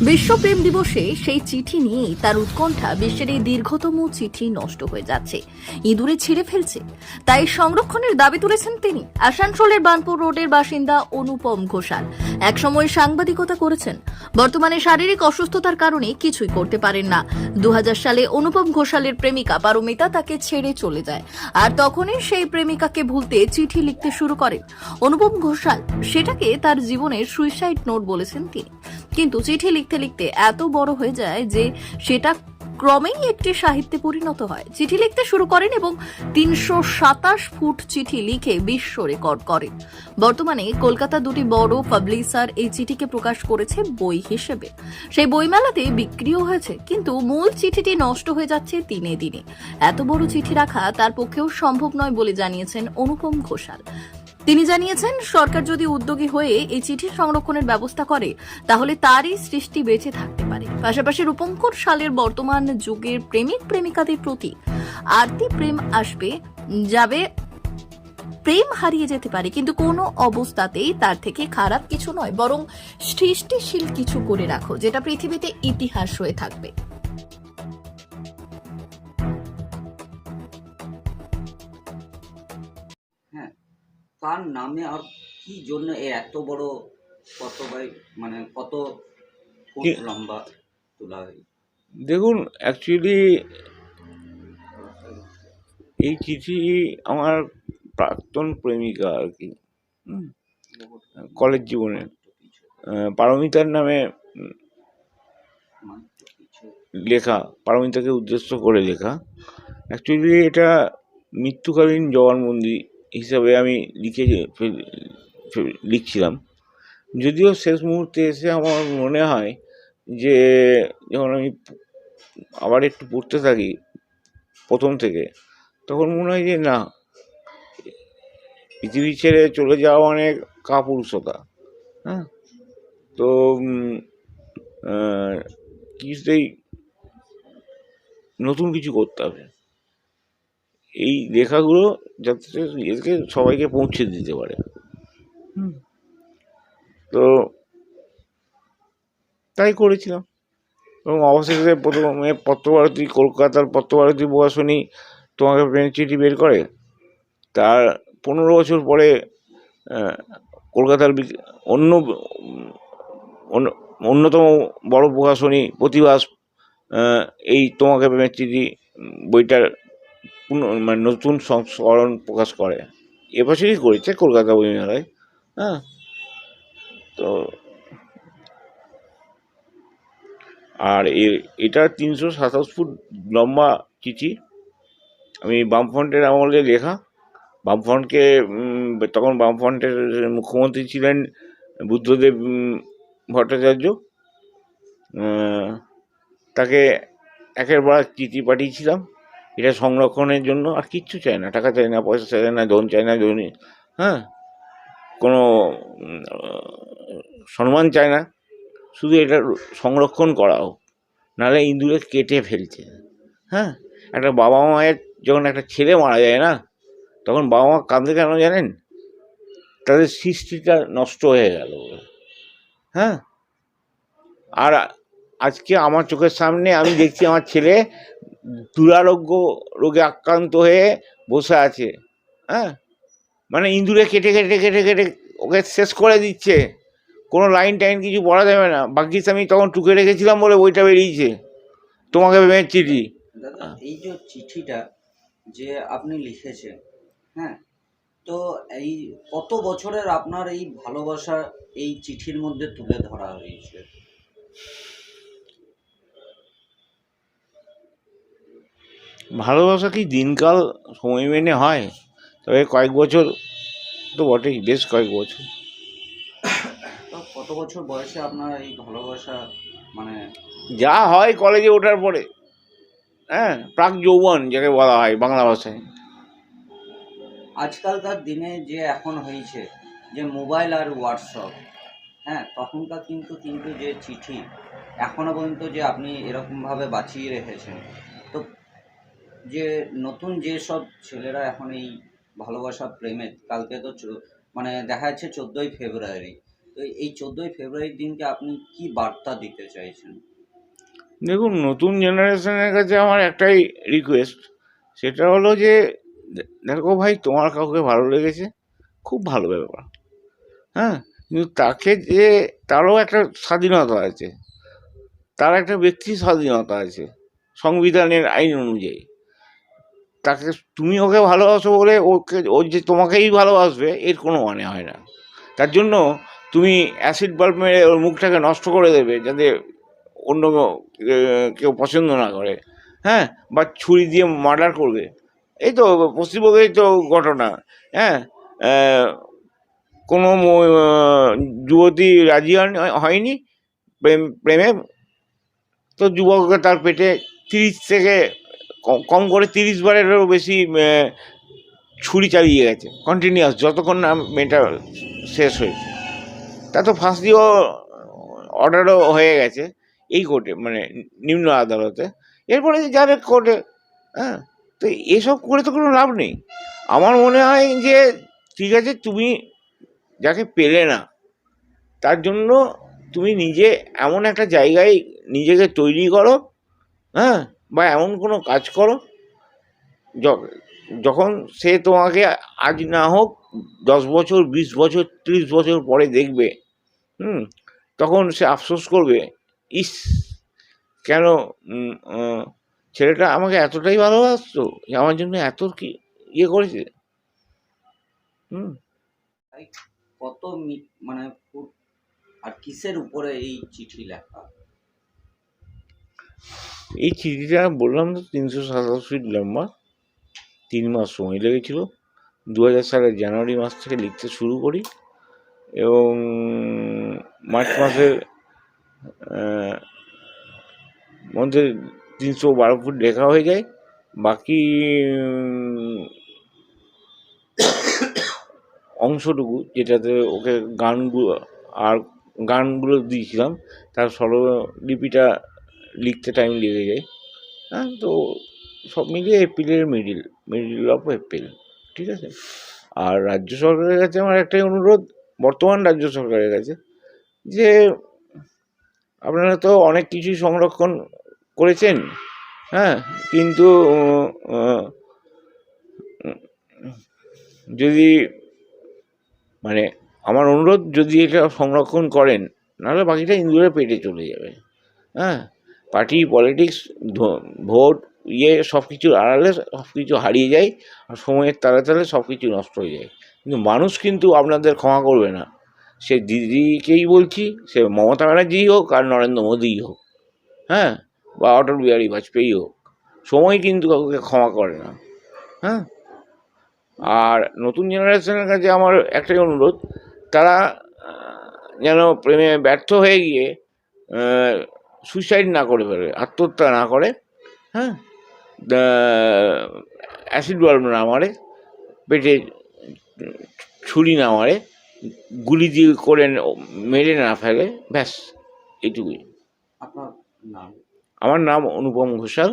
বিশ্ব প্রেম দিবসে সেই চিঠি নিয়েই তার উৎকণ্ঠা বিশ্বের এই দীর্ঘতম চিঠি নষ্ট হয়ে যাচ্ছে। ইঁদুরে ছিঁড়ে ফেলছে। তাই সংরক্ষণের দাবি তুলেছেন তিনি। আসানসোলের বানপুর রোডের বাসিন্দা অনুপম ঘোষাল। একসময় সাংবাদিকতা করেছেন। বর্তমানে শারীরিক অসুস্থতার কারণে কিছুই করতে পারেন না। দু হাজার সালে অনুপম ঘোষালের প্রেমিকা পারমিতা তাকে ছেড়ে চলে যায়। আর তখনই সেই প্রেমিকাকে ভুলতে চিঠি লিখতে শুরু করেন। অনুপম ঘোষাল, সেটাকে তার জীবনের সুইসাইড নোট বলেছেন তিনি। কিন্তু চিঠি লিখতে লিখতে এত বড় হয়ে যায় যে সেটা ক্রমেই একটি সাহিত্যে পরিণত হয়। চিঠি লিখতে শুরু করেন এবং তিনশো সাতাশ ফুট চিঠি লিখে বিশ্ব রেকর্ড করেন। বর্তমানে কলকাতা দুটি বড় পাবলিশার এই চিঠিকে প্রকাশ করেছে বই হিসেবে। সেই বইমেলাতে বিক্রিও হয়েছে, কিন্তু মূল চিঠিটি নষ্ট হয়ে যাচ্ছে দিনে দিনে। এত বড় চিঠি রাখা তার পক্ষেও সম্ভব নয় বলে জানিয়েছেন অনুপম ঘোষাল। তিনি জানিয়েছেন, সরকার যদি উদ্যোগী হয়ে এই চিঠি সংরক্ষণের ব্যবস্থা করে, তাহলে তারই সৃষ্টি বেঁচে থাকতে পারে। পাশাপাশি রূপঙ্কর সালের বর্তমান যুগের প্রেমিক প্রেমিকাদের প্রতি আরতি প্রেম আসবে, যাবে প্রেম হারিয়ে যেতে পারে, কিন্তু কোনো অবস্থাতেই তার থেকে খারাপ কিছু নয়, বরং সৃষ্টিশীল কিছু করে রাখো, যেটা পৃথিবীতে ইতিহাস হয়ে থাকবে। তার নামে আর কি জন্য এ এত বড় কত বাই মানে কত ফুট লম্বা তোলা হয়? দেখুন অ্যাকচুয়ালি এই চিঠি আমার প্রাক্তন প্রেমিকা আর কি কলেজ জীবনে। পারমিতার নামে লেখা পারমিতাকে উদ্দেশ্য করে লেখা। অ্যাকচুয়ালি এটা মৃত্যুকালীন জবানবন্দি হিসাবে আমি লিখে লিখছিলাম। যদিও শেষ মুহূর্তে এসে আমার মনে হয় যে, যখন আমি আবার একটু পড়তে থাকি, প্রথম থেকে, তখন মনে হয় যে না, পৃথিবী ছেড়ে চলে যাওয়া অনেক কাপুরুষতা হ্যাঁ? তো কিছুতেই নতুন কিছু করতে হবে। এই লেখাগুলো যাতে এদেরকে সবাইকে পৌঁছে দিতে পারে। তো তাই করেছিলাম। এবং অবশেষে প্রথমে পত্রভারতী কলকাতার পত্রভারতী প্রকাশনী তোমাকে প্রেম চিঠি বের করে। তার পনেরো বছর পরে কলকাতার অন্য অন্য- অন্যতম বড় প্রকাশনী প্রতিবাস এই তোমাকে প্রেমের চিঠি বইটার মানে নতুন সংস্করণ প্রকাশ করে। এবছরই করেছে কলকাতা বইমেলায় হ্যাঁ? তো আর এটা তিনশো সাতাশ ফুট লম্বা চিঠি। আমি বামফ্রন্টের আমলে লেখা। বামফ্রন্টকে তখন বামফ্রন্টের মুখ্যমন্ত্রী ছিলেন বুদ্ধদেব ভট্টাচার্য। তাকে একের বার চিঠি পাঠিয়েছিলাম। এটা সংরক্ষণের জন্য আর কিচ্ছু চাই না, টাকা চাই না, পয়সা চাই না, ধন চাই না ধনী হ্যাঁ? কোনো সম্মান চায় না, শুধু এটা সংরক্ষণ করা হোক, নাহলে ইঁদুরে কেটে ফেলছে হ্যাঁ? একটা বাবা মায়ের যখন একটা ছেলে মারা যায় না, তখন বাবা মা কাঁদে কেন জানেন? তাদের সৃষ্টিটা নষ্ট হয়ে গেল হ্যাঁ? আর আজকে আমার চোখের সামনে আমি দেখছি আমার ছেলে দুরারোগ্য রোগে আক্রান্ত হয়ে বসে আছে হ্যাঁ? মানে ইঁদুরে কেটে কেটে কেটে কেটে ওকে শেষ করে দিচ্ছে। কোনো লাইন টাইন কিছু পড়া যাবে না। বাকি আমি তখন টুকে রেখেছিলাম বলে বইটা বেরিয়েছে। তোমাকে ভেবে চিঠি। এই যে চিঠিটা যে আপনি লিখেছেন হ্যাঁ? তো এই কত বছরের আপনার এই ভালোবাসা এই চিঠির মধ্যে তুলে ধরা হয়েছে? ভালোবাসা কি দিনকাল সময় মেনে হয়? তবে কয়েক বছর তো বটেই বেশ কয়েক বছর। তো কত বছর বয়সে আপনার এই ভালোবাসা মানে যা হয় কলেজে ওঠার পরে হ্যাঁ প্রাক যৌবন যাকে বলা হয় বাংলা ভাষায়। আজকালকার দিনে যে এখন হয়েছে যে মোবাইল আর হোয়াটসঅ্যাপ হ্যাঁ তখনকার কিন্তু কিন্তু যে চিঠি এখনও পর্যন্ত যে আপনি এরকমভাবে বাঁচিয়ে রেখেছেন। যে নতুন যে সব ছেলেরা এখন এই ভালোবাসা প্রেমে, কালকে তো মানে দেখা যাচ্ছে চোদ্দোই ফেব্রুয়ারি। তো এই চোদ্দোই ফেব্রুয়ারির দিনকে আপনি কি বার্তা দিতে চাইছেন? দেখুন, নতুন জেনারেশনের কাছে আমার একটাই রিকোয়েস্ট সেটা হলো যে দেখো ভাই, তোমার কাউকে ভালো লেগেছে? খুব ভালো ব্যাপার। হ্যাঁ? কিন্তু তাকে যে, তারও একটা স্বাধীনতা আছে। তার একটা ব্যক্তি স্বাধীনতা আছে, সংবিধানের আইন অনুযায়ী। তাকে তুমি ওকে ভালোবাসো বলে ওকে, ও যে তোমাকেই ভালোবাসবে, এর কোনো মানে হয় না। তার জন্য তুমি অ্যাসিড বাল্ব মেরে ওর মুখটাকে নষ্ট করে দেবে যাতে অন্য কেউ পছন্দ না করে। হ্যাঁ? বা ছুরি দিয়ে মার্ডার করবে। এই তো পশ্চিমবঙ্গেই তো ঘটনা। হ্যাঁ? কোনো যুবতী রাজি হয়নি প্রেম, প্রেমে তো যুবককে তার পেটে তিরিশ থেকে কম- করে তিরিশ বারেরও বেশি ছুরি চালিয়ে গেছে। কন্টিনিউয়াস যতক্ষণ না মেয়েটা শেষ হয়েছে। তা তো ফাঁসিও অর্ডারও হয়ে গেছে এই কোর্টে মানে নিম্ন আদালতে। এরপরে যাবে কোর্টে হ্যাঁ? তো এসব করে তো কোনো লাভ নেই। আমার মনে হয় যে, ঠিক আছে, তুমি যাকে পেলে না, তার জন্য তুমি নিজে এমন একটা জায়গায় নিজেকে তৈরি করো হ্যাঁ? বা এমন কোনো কাজ করো যখন সে তোমাকে আজ না হোক দশ বছর, বিশ বছর, ত্রিশ বছর পরে দেখবে, হুম, তখন সে আফসোস করবে, ইস, কেন ছেলেটা আমাকে এতটাই ভালোবাসতো, যে আমার জন্য এত কি ইয়ে করেছে? হুম। কত মানে আর কিসের উপরে এই চিঠি লেখা? এই চিঠিটা বললাম তো তিনশো সাতাশ ফিট লম্বা, তিন মাস সময় লেগেছিল। দু হাজার সালের জানুয়ারি মাস থেকে লিখতে শুরু করি এবং মার্চ মাসের মধ্যে তিনশো বারো ফুট লেখা হয়ে যায়। বাকি অংশটুকু যেটাতে ওকে গানগুলো আর গানগুলো দিয়েছিলাম, তার স্বরলিপিটা লিখতে টাইম লেগে যায়। হ্যাঁ তো সব মিলিয়ে এপ্রিলের মিডিল মিডিল অফ এপ্রিল ঠিক আছে? আর রাজ্য সরকারের কাছে আমার একটাই অনুরোধ, বর্তমান রাজ্য সরকারের কাছে, যে আপনারা তো অনেক কিছুই সংরক্ষণ করেছেন হ্যাঁ কিন্তু যদি মানে আমার অনুরোধ যদি এটা সংরক্ষণ করেন, নাহলে বাকিটা ইন্দুরের পেটে চলে যাবে হ্যাঁ? পার্টি, পলিটিক্স ভোট ইয়ে সব কিছুর আড়ালে সব কিছু হারিয়ে যায় আর সময়ের তালে তালে সব কিছু নষ্ট হয়ে যায়। কিন্তু মানুষ কিন্তু আপনাদের ক্ষমা করবে না। সে দিদিকেই বলছি, সে মমতা ব্যানার্জিই হোক আর নরেন্দ্র মোদীই হোক হ্যাঁ বা অটল বিহারী বাজপেয়ী হোক, সময় কিন্তু কাউকে ক্ষমা করে না হ্যাঁ। আর নতুন জেনারেশনের কাছে আমার একটাই অনুরোধ, তারা যেন প্রেমে ব্যর্থ হয়ে গিয়ে সুইসাইড না করে ফেলে আত্মহত্যা না করে হ্যাঁ? অ্যাসিড বাল্ব না মারে পেটে ছুরি না মারে গুলি দিয়ে করে মেরে না ফেলে ব্যাস নাম? আমার নাম অনুপম ঘোষাল।